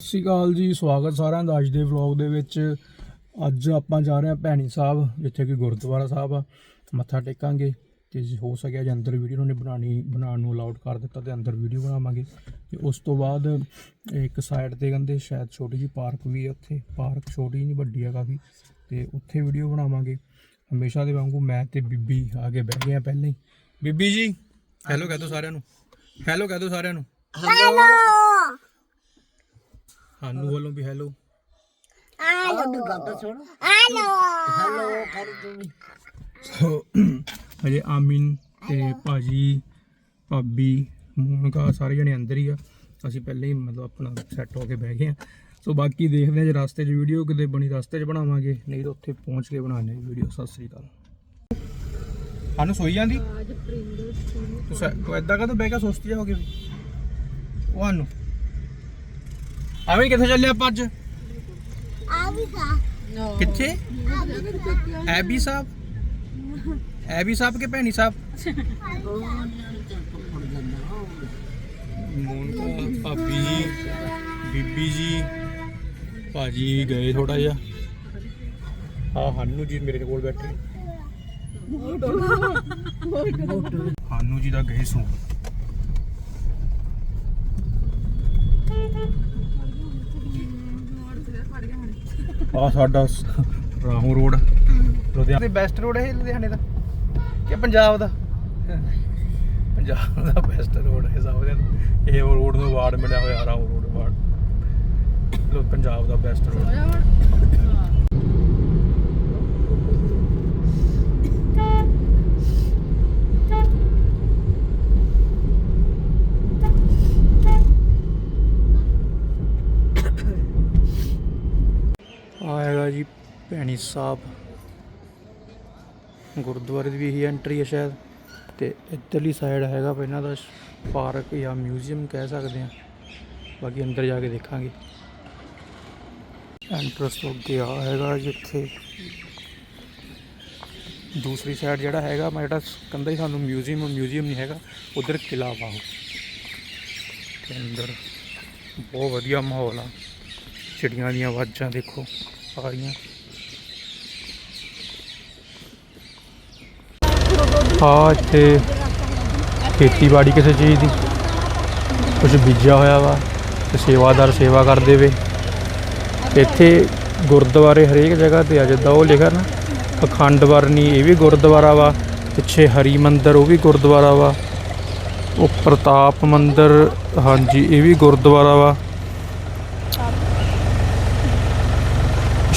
ਸਤਿ ਸ਼੍ਰੀ ਅਕਾਲ ਜੀ, ਸਵਾਗਤ ਸਾਰਿਆਂ ਦਾ ਅੱਜ ਦੇ ਵਲੌਗ ਦੇ ਵਿੱਚ। ਅੱਜ ਆਪਾਂ ਜਾ ਰਹੇ ਹਾਂ ਭੈਣੀ ਸਾਹਿਬ, ਜਿੱਥੇ ਕਿ ਗੁਰਦੁਆਰਾ ਸਾਹਿਬ ਆ। ਮੱਥਾ ਟੇਕਾਂਗੇ ਤੇ ਜੇ ਹੋ ਸਕਿਆ ਜੇ ਅੰਦਰ ਵੀਡੀਓ ਉਹਨੇ ਬਣਾਣੀ ਬਣਾਉਣ ਨੂੰ ਅਲਾਉਡ ਕਰ ਦਿੱਤਾ ਤੇ ਅੰਦਰ ਵੀਡੀਓ ਬਣਾਵਾਂਗੇ। ਤੇ ਉਸ ਤੋਂ ਬਾਅਦ ਇੱਕ ਸਾਈਡ ਤੇ ਕਹਿੰਦੇ ਸ਼ਾਇਦ ਛੋਟੀ ਜਿਹੀ ਪਾਰਕ ਵੀ ਹੈ ਉੱਥੇ। ਪਾਰਕ ਛੋਟੀ ਨਹੀਂ, ਵੱਡੀ ਆ ਕਾਫੀ। ਤੇ ਉੱਥੇ ਵੀਡੀਓ ਬਣਾਵਾਂਗੇ। ਹਮੇਸ਼ਾ ਦੇ ਵਾਂਗੂ ਮੈਂ ਤੇ ਬੀਬੀ ਆ ਕੇ ਬਹਿ ਗਏ ਆ ਪਹਿਲਾਂ ਹੀ। ਬੀਬੀ ਜੀ ਹੈਲੋ ਕਹਿ ਦਿਓ ਸਾਰਿਆਂ ਨੂੰ। ਹੈਲੋ ਕਹਿ ਦਿਓ ਸਾਰਿਆਂ ਨੂੰ। ਸਾਨੂੰ ਵੱਲੋਂ ਵੀ ਹੈਲੋ ਸੋ ਹਜੇ ਆਮਿਨ ਤੇ ਭਾਜੀ ਭਾਬੀ ਮੋਨਕਾ ਸਾਰੇ ਜਣੇ ਅੰਦਰ ਹੀ ਆ। ਅਸੀਂ ਪਹਿਲਾਂ ਹੀ ਮਤਲਬ ਆਪਣਾ ਸੈੱਟ ਹੋ ਕੇ ਬਹਿ ਗਏ ਆ। ਸੋ ਬਾਕੀ ਦੇਖਦੇ ਆ ਜੇ ਰਸਤੇ 'ਚ ਵੀਡੀਓ ਕਿਤੇ ਬਣੀ ਰਸਤੇ 'ਚ ਬਣਾਵਾਂਗੇ ਨਹੀਂ ਤਾਂ ਉੱਥੇ ਪਹੁੰਚ ਕੇ ਬਣਾਉਂਦੇ ਆ ਵੀਡੀਓ ਸਤਿ ਸ੍ਰੀ ਅਕਾਲ। ਸਾਨੂੰ ਸੋਈ ਜਾਂਦੀ? ਤੂੰ ਸੈ- ਤੂੰ ਐਦਾਂ ਕਾ ਬਹਿ ਕੇ ਸੁਸਤੀ ਜਾਓਗੇ ਉਹ ਸਾਨੂੰ ਆਵੇਂ ਕਿੱਥੇ ਚੱਲੇ ਆਪਾਂ ਅੱਜ? ਕਿੱਥੇ? ਐਬੀ ਸਾਹਿਬ? ਐਬੀ ਸਾਹਿਬ ਕੇ ਭੈਣੀ ਸਾਹਿਬ? ਮੋਨਕਾ ਭਾਬੀ ਜੀ ਬੀਬੀ ਜੀ ਭਾਜੀ ਗਏ ਥੋੜਾ ਜਿਹਾ। ਹਾਂ ਹਾਨੂ ਜੀ ਮੇਰੇ ਕੋਲ ਬੈਠੇ। ਹਾਨੂ ਜੀ ਦਾ ਗਏ ਸੋ ਆ ਸਾਡਾ ਰਾਹੋਂ ਰੋਡ ਲੁਧਿਆਣਾ। ਦੇ ਬੈਸਟ ਰੋਡ ਹੈ ਲੁਧਿਆਣੇ ਦਾ? ਕਿ ਪੰਜਾਬ ਦਾ? ਪੰਜਾਬ ਦਾ ਬੈਸਟ ਰੋਡ ਹੈ ਸਭ ਦੇ। ਇਹ ਰੋਡ ਨੂੰ ਅਵਾਰਡ ਮਿਲਿਆ ਹੋਇਆ ਰਾਹੋਂ ਰੋਡ ਅਵਾਰਡ ਲੋ ਪੰਜਾਬ ਦਾ ਬੈਸਟ ਰੋਡ ਆਏਗਾ ਜੀ, ਭੈਣੀ ਸਾਹਿਬ। ਗੁਰਦੁਆਰੇ ਦੀ ਵੀ ਇਹੀ ਐਂਟਰੀ ਹੈ ਸ਼ਾਇਦ। ਤੇ ਇੱਧਰਲੀ ਸਾਈਡ ਹੈਗਾ ਇਹਨਾਂ ਦਾ ਪਾਰਕ ਜਾਂ ਮਿਊਜ਼ੀਅਮ ਕਹਿ ਸਕਦੇ ਆ ਬਾਕੀ ਅੰਦਰ ਜਾ ਕੇ ਦੇਖਾਂਗੇ। ਐਂਟਰਸ ਤੋਂ ਅੱਗੇ ਆ ਹੈਗਾ ਜਿੱਥੇ ਦੂਸਰੀ ਸਾਈਡ ਜਿਹੜਾ ਹੈਗਾ ਮੈਂ ਜਿਹੜਾ ਕਹਿੰਦਾ ਹੀ ਸਾਨੂੰ ਮਿਊਜ਼ੀਅਮ ਮਿਊਜ਼ੀਅਮ ਨਹੀਂ ਹੈਗਾ, ਉਧਰ ਕਿਲਾ ਵਾ ਉਹ। ਤੇ ਅੰਦਰ ਬਹੁਤ ਵਧੀਆ ਮਾਹੌਲ ਆ। ਚਿੜੀਆਂ ਦੀਆਂ ਆਵਾਜ਼ਾਂ ਦੇਖੋ। ਆ ਰਹੀਆਂ ਆ ਇੱਥੇ ਖੇਤੀਬਾੜੀ ਕਿਸੇ ਚੀਜ਼ ਦੀ। ਕੁਝ ਬੀਜਿਆ ਹੋਇਆ ਵਾ ਤੇ ਸੇਵਾਦਾਰ ਸੇਵਾ ਕਰਦੇ ਵੇ। ਇੱਥੇ ਗੁਰਦੁਆਰੇ ਹਰੇਕ ਜਗ੍ਹਾ ਤੇ ਆ, ਜਿੱਦਾਂ ਉਹ ਲਿਖਿਆ ਨਾ, ਅਖੰਡ ਵਰਨੀ ਇਹ ਵੀ ਗੁਰਦੁਆਰਾ ਵਾ, ਪਿੱਛੇ ਹਰੀ ਮੰਦਰ ਉਹ ਵੀ ਗੁਰਦੁਆਰਾ ਵਾ ਉਹ ਪ੍ਰਤਾਪ ਮੰਦਰ, ਹਾਂਜੀ, ਇਹ ਵੀ ਗੁਰਦੁਆਰਾ ਵਾ।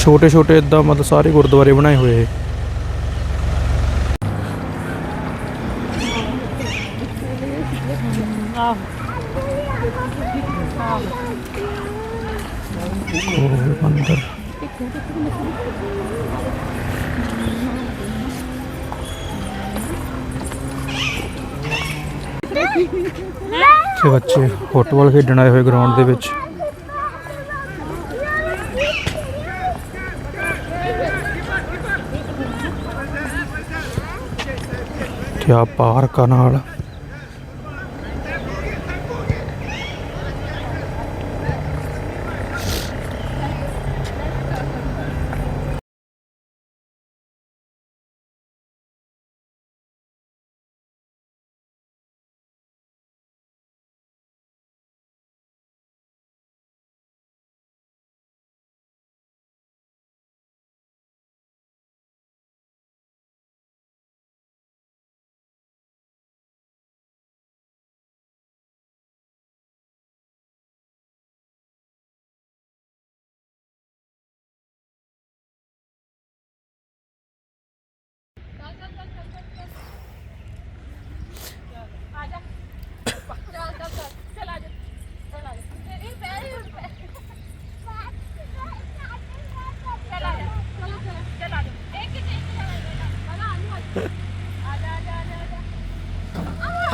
ਛੋਟੇ ਛੋਟੇ ਇਦਾਂ ਮਤਲਬ ਸਾਰੇ ਗੁਰਦੁਆਰੇ ਬਣਾਏ ਹੋਏ ਮੰਦਰ। ਤੇ ਬੱਚੇ ਫੁੱਟਬਾਲ ਖੇਡਣ ਆਏ ਹੋਏ ਗਰਾਊਂਡ ਦੇ ਵਿੱਚ। ਤੇ ਆ ਨਾਲ।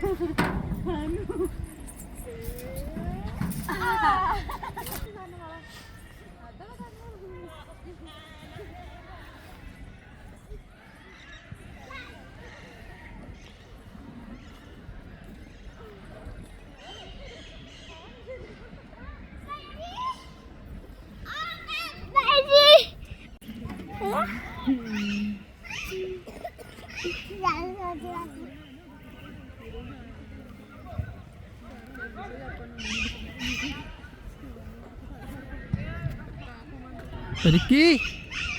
哈 哈 ਰਿੱਕੀ Catu.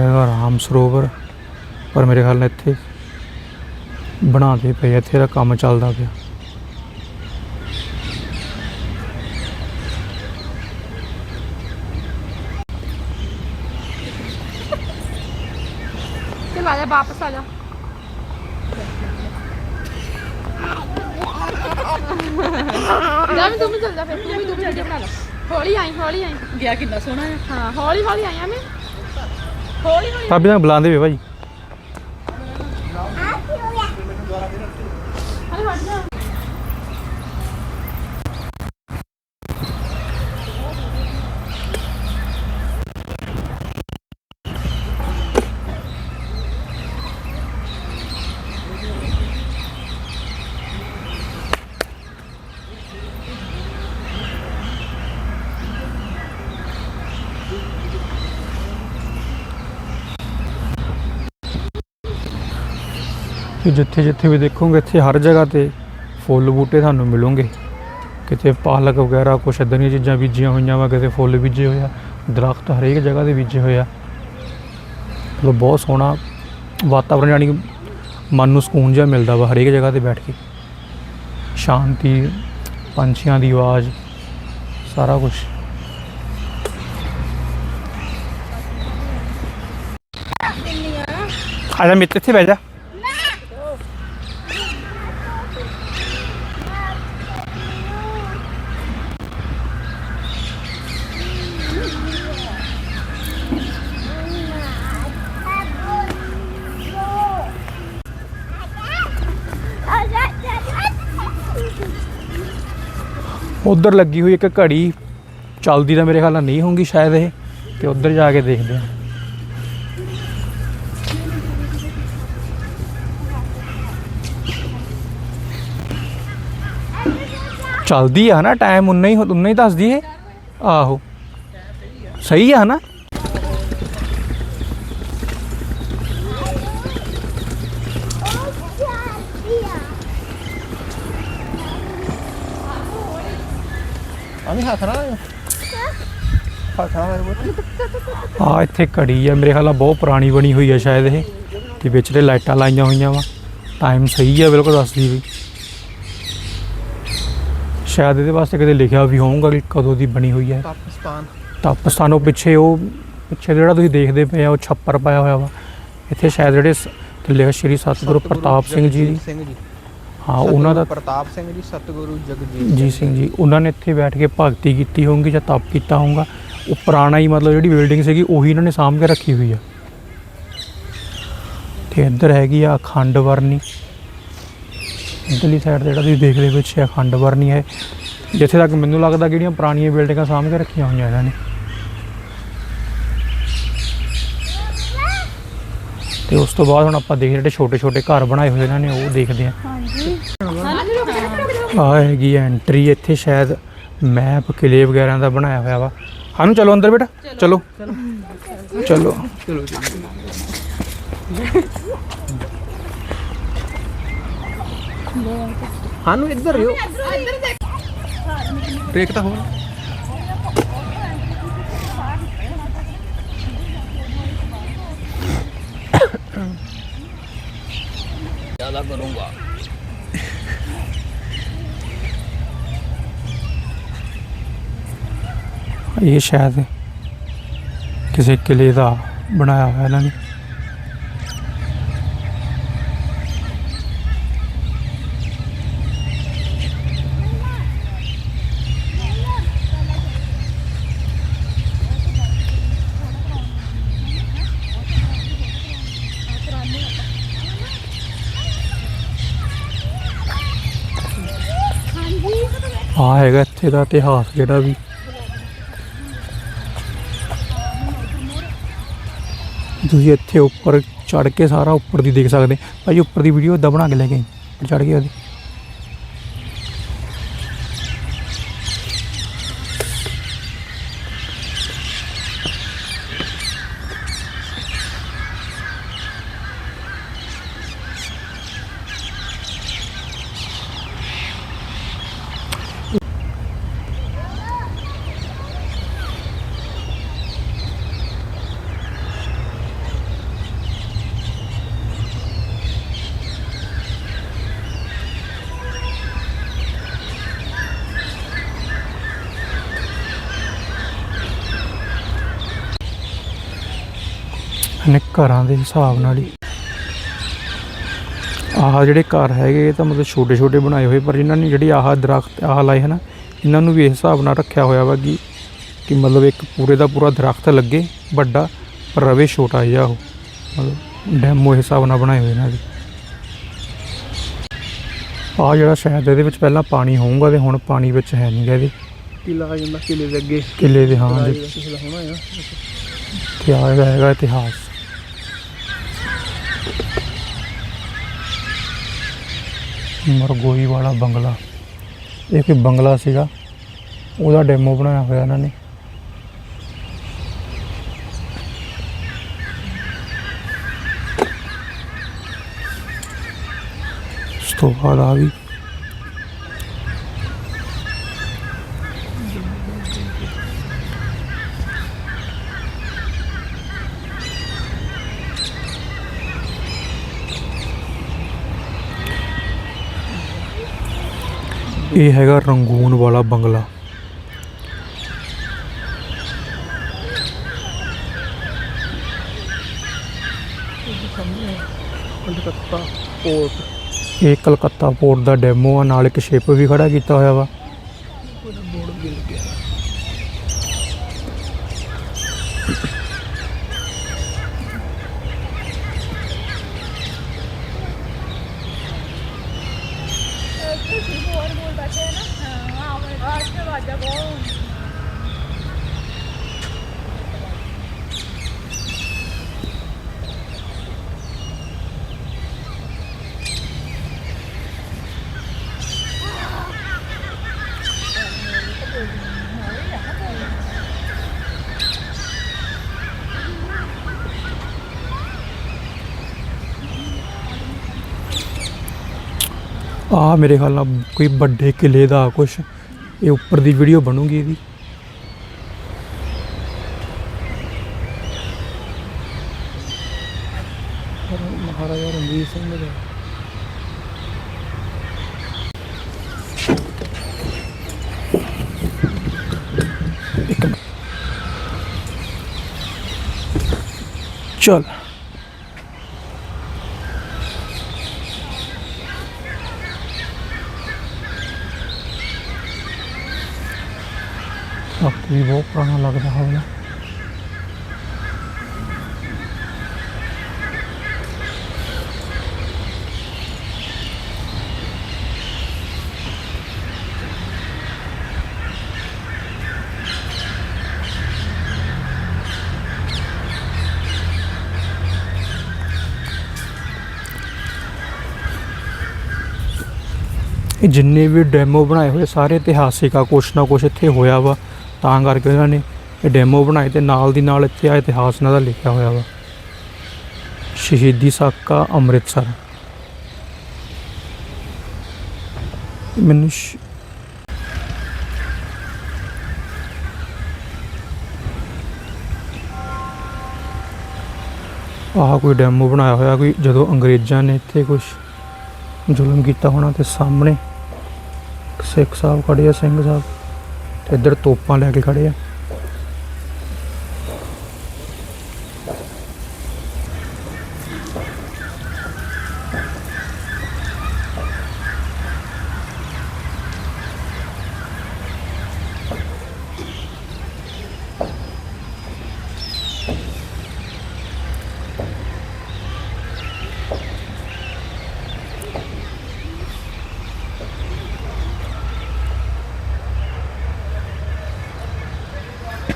ਹੋਏਗਾ ਰਾਮ ਸਰੋਵਰ ਪਰ ਮੇਰੇ ਖਿਆਲ ਨਾਲ ਇੱਥੇ ਬਣਾਦੇ ਪਏ ਆ, ਇੱਥੇ ਦਾ ਕੰਮ ਚੱਲਦਾ ਪਿਆ। ਚਲ ਆ ਜਾ ਵਾਪਸ ਆ ਜਾ। ਜਾ ਮੈਂ ਤੂੰ ਵੀ ਚੱਲ ਜਾ ਫਿਰ ਤੂੰ ਵੀ ਤੂੰ ਵੀ ਵੀਡੀਓ ਬਣਾ ਲੈ। ਹੌਲੀ ਆਈ ਹੌਲੀ ਆਈ। ਗਿਆ ਕਿੰਨਾ ਸੋਹਣਾ ਹੈ ਹਾਂ ਹੌਲੀ ਹੌਲੀ ਆਈ ਮੈਂ। ਹੌਲੀ ਹੌਲੀ ਭਾਬੀ ਤਾਂ ਬੁਲਾਉਂਦੇ ਵੀ ਭਾਈ ਕਿ ਜਿੱਥੇ ਜਿੱਥੇ ਵੀ ਦੇਖੋਗੇ, ਇੱਥੇ ਹਰ ਜਗ੍ਹਾ ਤੇ ਫੁੱਲ ਬੂਟੇ ਤੁਹਾਨੂੰ ਮਿਲਣਗੇ ਕਿਤੇ ਪਾਲਕ ਵਗੈਰਾ ਕੁਛ ਇਦਾਂ ਦੀਆਂ ਚੀਜ਼ਾਂ ਬੀਜੀਆਂ ਹੋਈਆਂ ਵਾ, ਕਿਤੇ ਫੁੱਲ ਬੀਜੇ ਹੋਏ ਆ, ਦਰਖਤ ਹਰੇਕ ਜਗ੍ਹਾ ਤੇ ਬੀਜੇ ਹੋਏ ਆ। ਮਤਲਬ ਬਹੁਤ ਸੋਹਣਾ ਵਾਤਾਵਰਣ ਯਾਨੀ ਮਨ ਨੂੰ ਸਕੂਨ ਜਿਹਾ ਮਿਲਦਾ ਵਾ ਹਰੇਕ ਜਗ੍ਹਾ ਤੇ ਬੈਠ ਕੇ। ਸ਼ਾਂਤੀ, ਪੰਛੀਆਂ ਦੀ ਆਵਾਜ਼, ਸਾਰਾ ਕੁਝ ਆ ਜਾ ਮਿੱਤ ਇੱਥੇ ਬਹਿ ਜਾ। ਉਧਰ ਲੱਗੀ ਹੋਈ ਇੱਕ ਘੜੀ ਚੱਲਦੀ ਤਾਂ ਮੇਰੇ ਖਿਆਲ ਨਾਲ ਨਹੀਂ ਹੋਊਗੀ ਸ਼ਾਇਦ ਇਹ, ਤੇ ਉਧਰ ਜਾ ਕੇ ਦੇਖਦੇ ਹਾਂ। ਚੱਲਦੀ ਆ ਨਾ ਟਾਈਮ ਉਨਾ ਹੀ ਉਨਾ ਹੀ ਦੱਸਦੀ ਏ ਆਹੋ। ਸਹੀ ਆ ਨਾ ਆਵੇਂ ਹੱਥ ਨਾਲ ਹੱਥ ਨਾਲ ਆ ਇੱਥੇ ਘੜੀ ਆ ਮੇਰੇ ਖਿਆਲ ਨਾਲ ਬਹੁਤ ਪੁਰਾਣੀ ਬਣੀ ਹੋਈ ਆ ਸ਼ਾਇਦ ਇਹ ਤੇ ਵਿੱਚ ਤੇ ਲਾਈਟਾਂ ਲਾਈਆਂ ਹੋਈਆਂ ਵਾ। ਟਾਈਮ ਸਹੀ ਆ ਬਿਲਕੁਲ ਦੱਸਦੀ ਵੀ। ਸ਼ਾਇਦ ਇਹਦੇ ਵਾਸਤੇ ਕਿਤੇ ਲਿਖਿਆ ਵੀ ਹੋਊਗਾ ਕਿ ਕਦੋਂ ਦੀ ਬਣੀ ਹੋਈ ਹੈ ਪਾਕਿਸਤਾਨ ਤਾਪਸਤਾਨ ਉਹ ਪਿੱਛੇ ਉਹ ਪਿੱਛੇ ਜਿਹੜਾ ਤੁਸੀਂ ਦੇਖਦੇ ਪਏ ਆ ਉਹ ਛੱਪਰ ਪਾਇਆ ਹੋਇਆ ਵਾ। ਇੱਥੇ ਸ਼ਾਇਦ ਜਿਹੜੇ ਸ- ਸ਼੍ਰੀ ਸਤਿਗੁਰੂ ਪ੍ਰਤਾਪ ਸਿੰਘ ਜੀ ਦੀ। ਸਿੰਘ ਜੀ। ਹਾਂ ਉਹਨਾਂ ਦਾ ਪ੍ਰਤਾਪ ਸਿੰਘ ਜੀ ਸਤਿਗੁਰੂ ਜਗਜੀਤ ਜੀ ਸਿੰਘ ਜੀ ਉਹਨਾਂ ਨੇ ਇੱਥੇ ਬੈਠ ਕੇ ਭਗਤੀ ਕੀਤੀ ਹੋਊਗੀ ਜਾਂ ਤਪ ਕੀਤਾ ਹੋਊਗਾ। ਉਹ ਪੁਰਾਣਾ ਹੀ ਮਤਲਬ ਜਿਹੜੀ ਬਿਲਡਿੰਗ ਸੀਗੀ ਉਹੀ ਇਹਨਾਂ ਨੇ ਸਾਂਭ ਕੇ ਰੱਖੀ ਹੋਈ ਆ। ਤੇ ਇੱਧਰ ਹੈਗੀ ਆ ਅਖੰਡ ਵਰਨੀ ਇੱਧਰਲੀ ਸਾਈਡ ਤੇ ਜਿਹੜਾ ਤੁਸੀਂ ਦੇਖਦੇ ਵਿੱਚ ਅਖੰਡ ਵਰਨੀ ਹੈ। ਜਿੱਥੇ ਤੱਕ ਮੈਨੂੰ ਲੱਗਦਾ ਜਿਹੜੀਆਂ ਪੁਰਾਣੀਆਂ ਬਿਲਡਿੰਗਾਂ ਸਾਂਭ ਕੇ ਰੱਖੀਆਂ ਹੋਈਆਂ ਇਹਨਾਂ ਨੇ। ਤੇ ਉਸ ਤੋਂ ਬਾਅਦ ਹੁਣ ਆਪਾਂ ਦੇਖ ਜਿਹੜੇ ਛੋਟੇ ਛੋਟੇ ਘਰ ਬਣਾਏ ਹੋਏ ਇਹਨਾਂ ਨੇ ਉਹ ਦੇਖਦੇ ਹਾਂ। ਆ ਹੈਗੀ ਐਂਟਰੀ ਇੱਥੇ ਸ਼ਾਇਦ ਮੈਪ ਕਿਲੇ ਵਗੈਰਾ ਦਾ ਬਣਾਇਆ ਹੋਇਆ ਵਾ। ਸਾਨੂੰ ਚਲੋ ਅੰਦਰ ਬੇਟਾ ਚਲੋ। ਚਲੋ। ਚਲੋ ਸਾਨੂੰ ਇੱਧਰ ਰਿਓ ਬ੍ਰੇਕ ਤਾਂ ਹੋ ਇਹ ਸ਼ਾਇਦ ਕਿਸੇ ਕਿਲੇ ਦਾ ਬਣਾਇਆ ਹੋਇਆ ਇਹਨਾਂ ਨੇ ਆ ਹੈਗਾ ਇੱਥੇ ਦਾ ਇਤਿਹਾਸ ਜਿਹੜਾ ਵੀ। ਤੁਸੀਂ ਇੱਥੇ ਉੱਪਰ ਚੜ ਕੇ ਸਾਰਾ ਉੱਪਰ ਦੀ ਦੇਖ ਸਕਦੇ। ਭਾਈ ਉੱਪਰ ਦੀ ਵੀਡੀਓ ਇਦਾਂ ਬਣਾ ਕੇ ਲੈ ਕੇ ਚੜ ਕੇ ਉਹਦੀ। ਨੇ ਘਰਾਂ ਦੇ ਹਿਸਾਬ ਨਾਲ ਹੀ। ਆਹ ਜਿਹੜੇ ਘਰ ਹੈਗੇ ਇਹ ਤਾਂ ਮਤਲਬ ਛੋਟੇ ਛੋਟੇ ਬਣਾਏ ਹੋਏ ਪਰ ਇਹਨਾਂ ਨੇ ਜਿਹੜੀ ਆਹ ਦਰਖਤ ਆਹ ਲਾਏ ਹਨ ਇਹਨਾਂ ਨੂੰ ਵੀ ਇਸ ਹਿਸਾਬ ਨਾਲ ਰੱਖਿਆ ਹੋਇਆ ਵਾ ਕਿ ਕਿ ਮਤਲਬ ਇੱਕ ਪੂਰੇ ਦਾ ਪੂਰਾ ਦਰਖਤ ਲੱਗੇ ਵੱਡਾ ਪਰ ਰਵੇ ਛੋਟਾ ਜਿਹਾ ਉਹ। ਮਤਲਬ ਡੈਮੋ ਹਿਸਾਬ ਨਾਲ ਬਣਾਏ ਹੋਏ ਇਹਨਾਂ ਦੇ ਆਹ ਜਿਹੜਾ ਸ਼ਾਇਦ ਇਹਦੇ ਵਿੱਚ ਪਹਿਲਾਂ ਪਾਣੀ ਹੋਊਗਾ ਤੇ ਹੁਣ ਪਾਣੀ ਵਿੱਚ ਹੈ ਨਹੀਂ ਗਾ ਇਹਦੇ। ਕਿਲਾ ਆ ਜਾਂਦਾ ਕਿਲੇ ਦੇ ਅੱਗੇ। ਕਿਲੇ ਦੇ ਹਾਂ ਦਾ ਹੋਣਾ ਆ। ਕੀ ਹੈਗਾ ਇਤਿਹਾਸ। ਮਰਗੋਈ ਵਾਲਾ ਬੰਗਲਾ। ਇਹ ਕੋਈ ਬੰਗਲਾ ਸੀਗਾ? ਉਹਦਾ ਡੈਮੋ ਬਣਾਇਆ ਹੋਇਆ ਇਹਨਾਂ ਨੇ। ਉਸ ਤੋਂ ਬਾਅਦ ਆ ਵੀ ਇਹ ਹੈਗਾ ਰੰਗੂਨ ਵਾਲਾ ਬੰਗਲਾ। ਕਲਕੱਤਾ ਪੋਰਟ ਇਹ ਕਲਕੱਤਾ ਪੋਰਟ ਦਾ ਡੈਮੋ ਆ ਨਾਲ ਇੱਕ ਸ਼ਿਪ ਵੀ ਖੜਾ ਕੀਤਾ ਹੋਇਆ ਵਾ। ਬੋਰਡ ਗਿਲ ਗਿਆ ਆ ਮੇਰੇ ਖਿਆਲ ਨਾਲ ਕੋਈ ਵੱਡੇ ਕਿਲੇ ਦਾ ਕੁਛ ਇਹ ਉੱਪਰ ਦੀ ਵੀਡੀਓ ਬਣੂਗੀ ਇਹਦੀ। ਮਹਾਰਾਜਾ ਰਣਜੀਤ ਸਿੰਘ ਦਾ ਚਲ। ਵੀ ਬਹੁਤ ਪੁਰਾਣਾ ਲੱਗਦਾ ਹੋਵੇਗਾ ਇਹ ਜਿੰਨੇ ਵੀ ਡੈਮੋ ਬਣਾਏ ਹੋਏ ਸਾਰੇ ਇਤਿਹਾਸਿਕ ਆ, ਕੁਛ ਨਾ ਕੁਛ ਇੱਥੇ ਹੋਇਆ ਵਾ। ਤਾਂ ਕਰਕੇ ਉਹਨਾਂ ਨੇ ਇਹ ਡੈਮੋ ਬਣਾਏ ਤੇ ਨਾਲ ਦੀ ਨਾਲ ਇੱਥੇ ਆ ਇਤਿਹਾਸ ਇਹਨਾਂ ਦਾ ਲਿਖਿਆ ਹੋਇਆ ਵਾ। ਸ਼ਹੀਦੀ ਸਾਕਾ ਅੰਮ੍ਰਿਤਸਰ। ਮੈਨੂੰ ਆਹ ਕੋਈ ਡੈਮੋ ਬਣਾਇਆ ਹੋਇਆ, ਕੋਈ ਜਦੋਂ ਅੰਗਰੇਜ਼ਾਂ ਨੇ ਇੱਥੇ ਕੁਝ ਜ਼ੁਲਮ ਕੀਤਾ ਹੋਣਾ ਤੇ ਸਾਹਮਣੇ ਸਿੱਖ ਸਾਹਿਬ ਖੜੇ ਆ, ਸਿੰਘ ਸਾਹਿਬ। ਤੇ ਇੱਧਰ ਤੋਪਾਂ ਲੈ ਕੇ ਖੜੇ ਆ।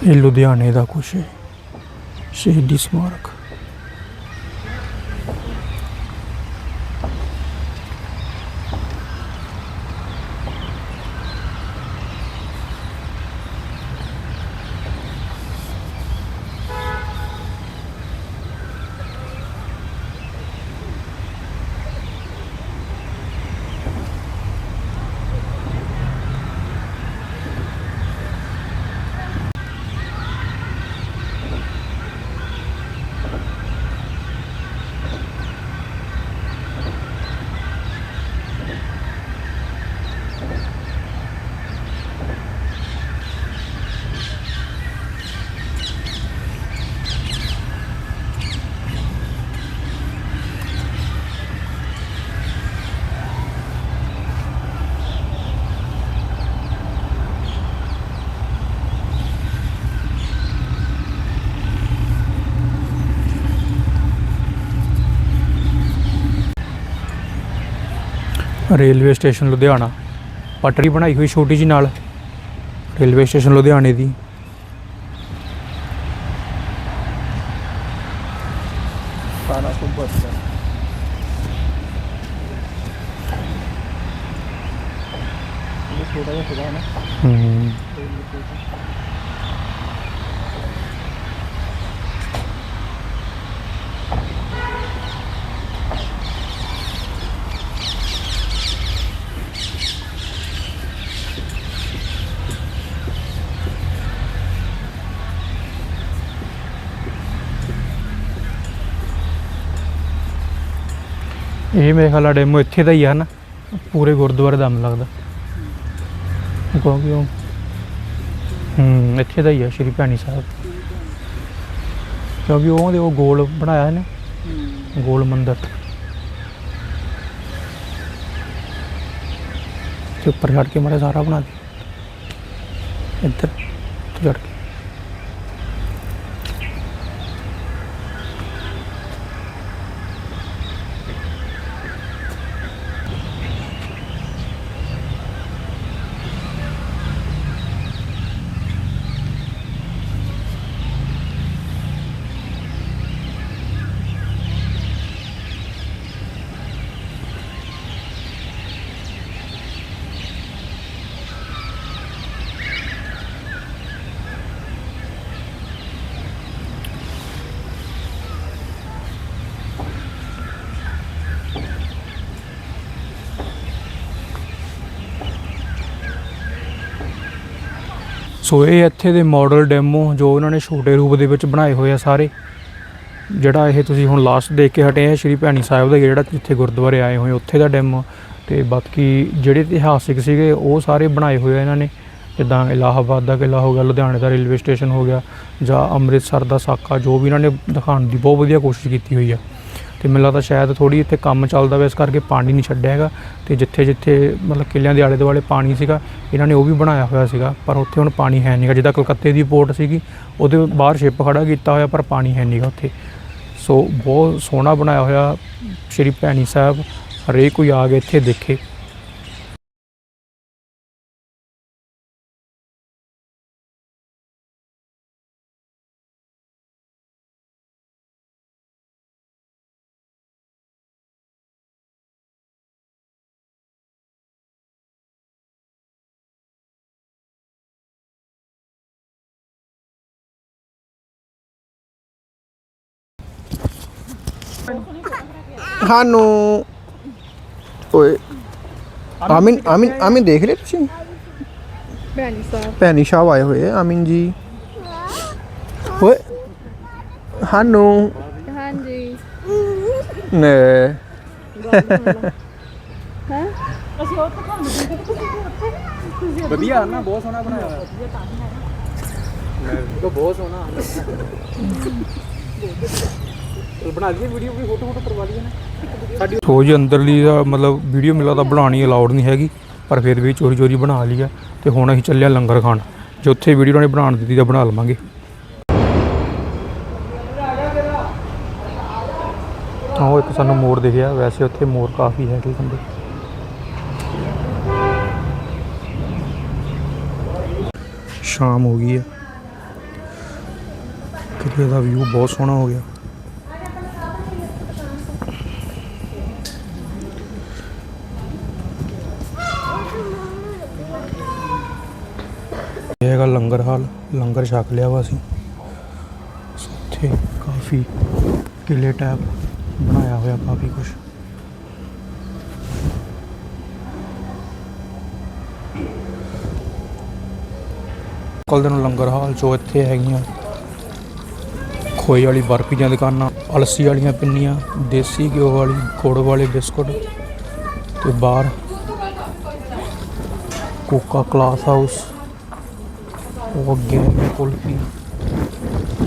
ਇਹ ਲੁਧਿਆਣੇ ਦਾ ਕੁਛ ਹੈ ਸ਼ਹੀਦੀ ਸਮਾਰਕ। Railway station Ludhiana. ਪਟੜੀ ਬਣਾਈ ਹੋਈ ਛੋਟੀ ਜੀ ਨਾਲ। ਰੇਲਵੇ ਸਟੇਸ਼ਨ ਲੁਧਿਆਣੇ ਦੀ ਸਾਰਾ ਕੁਝ ਬਚਦਾ ਇਹ ਥੋੜਾ ਜਿਹਾ ਥੋੜਾ ਨਾ ਹੂੰ ਇਹ ਮੇਰੇ ਖਿਆਲ ਆ ਡੈਮੋ ਇੱਥੇ ਦਾ ਹੀ ਆ ਨਾ ਪੂਰੇ ਗੁਰਦੁਆਰੇ ਦਾ ਮੈਨੂੰ ਲੱਗਦਾ। ਕਿਉਂਕਿ ਉਹ ਹੂੰ, ਇੱਥੇ ਦਾ ਹੀ ਆ ਸ਼੍ਰੀ ਭੈਣੀ ਸਾਹਿਬ। ਕਿਉਂਕਿ ਉਹ ਦੇ ਉਹ ਗੋਲ ਬਣਾਇਆ ਹੈ ਗੋਲ ਮੰਦਿਰ। ਤੇ ਉੱਪਰ ਚੜ ਕੇ ਮਾਰੇ ਸਾਰਾ ਬਣਾ ਦੇ ਇੱਧਰ ਚੜ ਕੇ। ਸੋ ਇਹ ਇੱਥੇ ਦੇ ਮਾਡਲ ਡੈਮੋ ਜੋ ਉਹਨਾਂ ਨੇ ਛੋਟੇ ਰੂਪ ਦੇ ਵਿੱਚ ਬਣਾਏ ਹੋਏ ਆ ਸਾਰੇ, ਜਿਹੜਾ ਇਹ ਤੁਸੀਂ ਹੁਣ ਲਾਸਟ ਦੇਖ ਕੇ ਹਟੇ ਆ ਸ਼੍ਰੀ ਭੈਣੀ ਸਾਹਿਬ ਦਾ ਜਿਹੜਾ ਜਿੱਥੇ ਗੁਰਦੁਆਰੇ ਆਏ ਹੋਏ ਉੱਥੇ ਦਾ ਡੈਮੋ ਤੇ ਬਾਕੀ ਜਿਹੜੇ ਇਤਿਹਾਸਿਕ ਸੀਗੇ, ਉਹ ਸਾਰੇ ਬਣਾਏ ਹੋਏ ਆ ਇਹਨਾਂ ਨੇ। ਜਿੱਦਾਂ ਇਲਾਹਾਬਾਦ ਦਾ ਕਿਲ੍ਹਾ ਹੋ ਗਿਆ, ਲੁਧਿਆਣੇ ਦਾ ਰੇਲਵੇ ਸਟੇਸ਼ਨ ਹੋ ਗਿਆ, ਜਾਂ ਅੰਮ੍ਰਿਤਸਰ ਦਾ ਸਾਕਾ, ਜੋ ਵੀ ਇਹਨਾਂ ਨੇ ਦਿਖਾਉਣ ਦੀ ਬਹੁਤ ਵਧੀਆ ਕੋਸ਼ਿਸ਼ ਕੀਤੀ ਹੋਈ ਆ। ਤੇ ਮੈਨੂੰ ਲੱਗਦਾ ਸ਼ਾਇਦ ਥੋੜੀ ਇੱਥੇ ਕੰਮ ਚੱਲਦਾ ਵਾ ਇਸ ਕਰਕੇ ਪਾਣੀ ਨਹੀਂ ਛੱਡਿਆ ਹੈਗਾ। ਤੇ ਜਿੱਥੇ ਜਿੱਥੇ ਮਤਲਬ ਕਿਲਿਆਂ ਦੇ ਆਲੇ ਦੁਆਲੇ ਪਾਣੀ ਸੀਗਾ, ਇਹਨਾਂ ਨੇ ਉਹ ਵੀ ਬਣਾਇਆ ਹੋਇਆ ਸੀਗਾ, ਪਰ ਉੱਥੇ ਹੁਣ ਪਾਣੀ ਹੈ ਨਹੀਂਗਾ ਜਿੱਦਾਂ ਕਲਕੱਤੇ ਦੀ ਪੋਰਟ ਸੀਗੀ, ਉਹਦੇ ਬਾਹਰ ਸ਼ਿਪ ਖੜਾ ਕੀਤਾ ਹੋਇਆ, ਪਰ ਪਾਣੀ ਹੈ ਨਹੀਂਗਾ ਉੱਥੇ। ਸੋ ਬਹੁਤ ਸੋਹਣਾ ਬਣਾਇਆ ਹੋਇਆ, ਸ਼੍ਰੀ ਭੈਣੀ ਸਾਹਿਬ, ਹਰੇਕ ਕੋਈ ਆ ਕੇ ਇੱਥੇ ਦੇਖੇ। ਸਾਨੂੰ ਓਏ ਆਮਿਨ ਆਮਿਨ ਆਮਿਨ ਦੇਖ ਲਿਆ ਤੁਸੀਂ? ਭੈਣੀ ਸਾਹਿਬ। ਭੈਣੀ ਸਾਹਿਬ ਆਏ ਹੋਏ ਆ ਆਮਿਨ ਜੀ। ਓਏ ਸਾਨੂੰ ਹਾਂਜੀ। ਨੇ। ਵਧੀਆ ਨਾ ਬਹੁਤ ਸੋਹਣਾ ਬਣਾਇਆ ਹੋਇਆ। ਮੈਂ ਬਹੁਤ ਸੋਹਣਾ। ਬਣਾ ਦਈਏ ਵੀਡੀਓ ਵੀ ਫੋਟੋ ਫੋਟੋ ਕਰਵਾ ਲਈਏ ਨਾ। ਸਾਡੀ ਸੋਜ ਅੰਦਰਲੀ ਦਾ ਮਤਲਬ ਵੀਡੀਓ ਮਿਲਾ ਤਾਂ ਬਣਾਉਣੀ ਅਲਾਉਡ ਨਹੀਂ ਹੈਗੀ, ਪਰ ਫਿਰ ਵੀ ਚੋਰੀ ਚੋਰੀ ਬਣਾ ਲਈ ਆ ਤੇ ਹੁਣ ਅਸੀਂ ਚੱਲਿਆ ਲੰਗਰ ਖਾਣ। ਜੇ ਉੱਥੇ ਵੀਡੀਓ ਨੇ ਬਣਾਉਣ ਦਿੱਤੀ ਤਾਂ ਬਣਾ ਲਵਾਂਗੇ। ਉਹ ਇੱਕ ਸਾਨੂੰ ਮੋਰ ਦਿਖਿਆ, ਵੈਸੇ ਉੱਥੇ ਮੋਰ ਕਾਫੀ ਹੈਗੇ ਕੰਦੇ ਸ਼ਾਮ ਹੋ ਗਈ ਹੈ ਕਿਤੇ ਦਾ ਵਿਊ ਬਹੁਤ ਸੋਹਣਾ ਹੋ ਗਿਆ। ਇਹ ਹੈਗਾ ਲੰਗਰ ਹਾਲ, ਲੰਗਰ ਛਕ ਲਿਆ ਵਾ ਅਸੀਂ। ਇੱਥੇ ਕਾਫੀ ਕਿਲੇ ਟੈਪ ਬਣਾਇਆ ਹੋਇਆ ਕਾਫੀ ਕੁਝ ਕੱਲ ਦਿਨ ਲੰਗਰ ਹਾਲ ਜੋ ਇੱਥੇ ਹੈਗੀਆਂ। ਖੋਏ ਵਾਲੀ ਬਰਫੀ ਦੀਆਂ ਦੁਕਾਨਾਂ, ਅਲਸੀ ਵਾਲੀਆਂ ਪਿੰਨੀਆਂ, ਦੇਸੀ ਘਿਓ ਵਾਲੀ, ਗੁੜ ਵਾਲੇ ਬਿਸਕੁਟ ਤੇ ਬਾਹਰ ਕੋਕਾ ਕਲਾਸ ਹਾਊਸ। ਉਹ ਅੱਗੇ ਹੈ ਕੁਲਫੀ,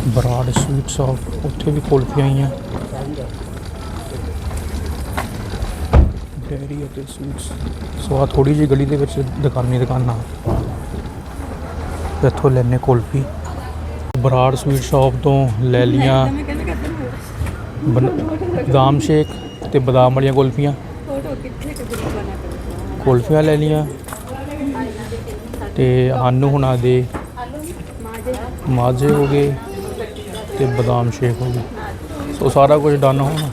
ਬਰਾੜ ਸਵੀਟ ਸ਼ਾਪ, ਉੱਥੇ ਵੀ ਕੁਲਫੀਆਂ ਆਈਆਂ ਡੈਰੀ ਅਤੇ ਸਵੀਟਸ ਸੋ ਆ ਥੋੜੀ ਜਿਹੀ ਗਲੀ ਦੇ ਵਿੱਚ ਦੁਕਾਨੀ ਦੁਕਾਨਾਂ। ਇੱਥੋਂ ਲੈਨੇ ਕੁਲਫੀ। ਬਰਾੜ ਸਵੀਟ ਸ਼ਾਪ ਤੋਂ ਲੈ ਲੀਆਂ ਬਨ- ਬਦਾਮ ਸ਼ੇਕ ਤੇ ਬਦਾਮ ਵਾਲੀਆਂ ਕੁਲਫੀਆਂ। ਕੁਲਫੀਆਂ ਲੈ ਲੀਆਂ ਤੇ ਆਨੂ ਹੁਣਾ ਦੇ ਮਾਝੇ ਹੋ ਗਏ ਤੇ ਬਦਾਮ ਸ਼ੇਕ ਹੋ ਗਏ। ਸੋ ਸਾਰਾ ਕੁਝ ਡਨ ਹੋਣਾ।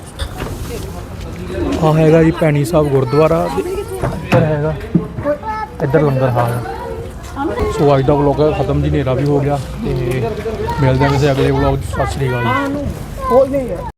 ਆ ਹੈਗਾ ਜੀ ਭੈਣੀ ਸਾਹਿਬ ਗੁਰਦੁਆਰਾ। ਇੱਧਰ ਹੈਗਾ। ਇੱਧਰ ਲੰਗਰ ਹਾਲ ਹੈ। ਸੋ ਅੱਜ ਦਾ ਵਲੌਗ ਖਤਮ ਜੀ, ਹਨੇਰਾ ਵੀ ਹੋ ਗਿਆ ਤੇ ਮਿਲਦੇ ਹਾਂ ਕਿਸੇ ਅਗਲੇ ਵਲੌਗ 'ਚ। ਸਤਿ ਸ੍ਰੀ ਅਕਾਲ ਜੀ।